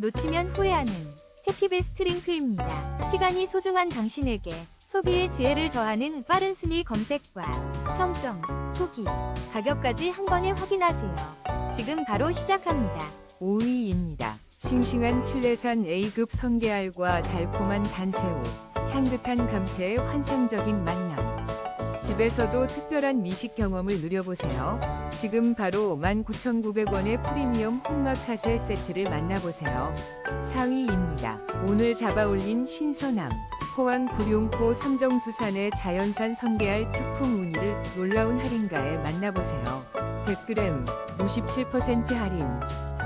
놓치면 후회하는 해피베스트 링크입니다. 시간이 소중한 당신에게 소비의 지혜를 더하는 빠른 순위 검색과 평점, 후기, 가격까지 한 번에 확인하세요. 지금 바로 시작합니다. 5위입니다. 싱싱한 칠레산 A급 성게알과 달콤한 단새우, 향긋한 감태의 환상적인 만남. 집에서도 특별한 미식 경험을 누려보세요. 지금 바로 19,900원의 프리미엄 혼마카세 세트를 만나보세요. 4위입니다. 오늘 잡아올린 신선함. 포항 구룡포 삼정수산의 자연산 성게알 특풍 우니를 놀라운 할인가에 만나보세요. 100g 57% 할인.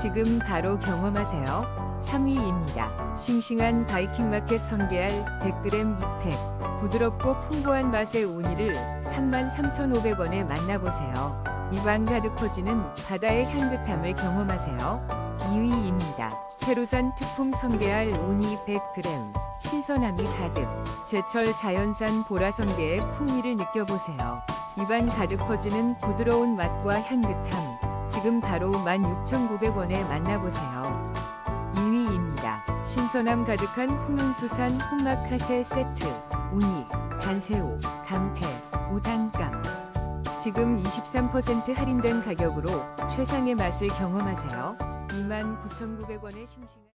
지금 바로 경험하세요. 3위입니다. 싱싱한 바이킹마켓 성게알 100g 2팩. 부드럽고 풍부한 맛의 우니를 33,500원에 만나보세요. 입안 가득 퍼지는 바다의 향긋함을 경험하세요. 2위입니다. 페루산 특품 성게알 우니 100g. 신선함이 가득. 제철 자연산 보라성게의 풍미를 느껴보세요. 입안 가득 퍼지는 부드러운 맛과 향긋함. 지금 바로 16,900원에 만나보세요. 2위입니다. 신선함 가득한 훈훈수산 혼마카세 세트. 우니, 단새우, 감태, 무단감. 지금 23% 할인된 가격으로 최상의 맛을 경험하세요. 29,900원의 싱싱한